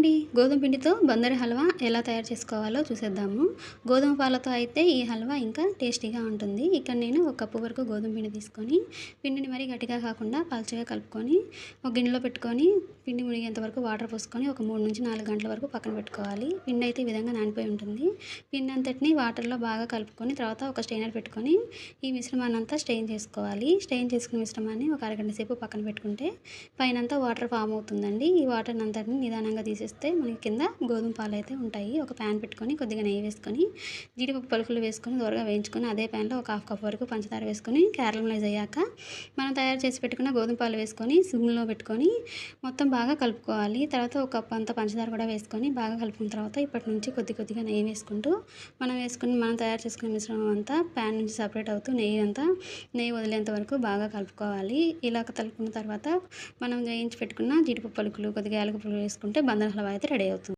అండి గోధుమ పిండితో బందరి హల్వా ఎలా తయారు చేసుకోవాలో చూసేద్దాము. గోధుమ పాలతో అయితే ఈ హల్వా ఇంకా టేస్టీగా ఉంటుంది. ఇక్కడ నేను ఒక కప్పు వరకు గోధుమ పిండి తీసుకొని పిండిని మరీ గట్టిగా కాకుండా పల్చగా కలుపుకొని ఒక గిన్నెలో పెట్టుకొని పిండి మునిగేంత వరకు వాటర్ పోసుకొని ఒక మూడు నుంచి నాలుగు గంటల వరకు పక్కన పెట్టుకోవాలి. పిండి అయితే ఈ విధంగా నానిపోయి ఉంటుంది. పిండి అంతటిని వాటర్లో బాగా కలుపుకొని తర్వాత ఒక స్టెయినర్ పెట్టుకొని ఈ మిశ్రమాన్ని అంతా స్టెయిన్ చేసుకోవాలి. స్టెయిన్ చేసుకున్న మిశ్రమాన్ని ఒక అరగంట సేపు పక్కన పెట్టుకుంటే పైన వాటర్ ఫామ్ అవుతుందండి. ఈ వాటర్ అంతటిని నిదానంగా వేస్తే మనకి కింద గోధుమ పాలు అయితే ఉంటాయి. ఒక ప్యాన్ పెట్టుకొని కొద్దిగా నెయ్యి వేసుకొని జీడిపప్పు పలుకులు వేసుకొని దూరగా వేయించుకొని అదే ప్యాన్లో ఒక హాఫ్ కప్ వరకు పంచదార వేసుకొని క్యారమలైజ్ అయ్యాక మనం తయారు చేసి పెట్టుకున్న గోధుమ పాలు వేసుకొని సిమ్లో పెట్టుకొని మొత్తం బాగా కలుపుకోవాలి. తర్వాత ఒక కప్ అంత పంచదార కూడా వేసుకొని బాగా కలుపుకున్న తర్వాత ఇప్పటి నుంచి కొద్ది కొద్దిగా నెయ్యి వేసుకుంటూ మనం వేసుకుని మనం తయారు చేసుకున్న మిశ్రమం అంతా ప్యాన్ నుంచి సపరేట్ అవుతూ నెయ్యి అంతా నెయ్యి వదిలేంత వరకు బాగా కలుపుకోవాలి. ఇలా కలుపుకున్న తర్వాత మనం వేయించి పెట్టుకున్న జీడిపప్పు పలుకులు కొద్దిగా యాలకులు వేసుకుంటే బంధన హల్వా అయితే రెడీ అవుతుంది